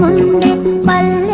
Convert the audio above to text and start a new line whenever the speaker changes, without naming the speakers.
ముందే పల్లె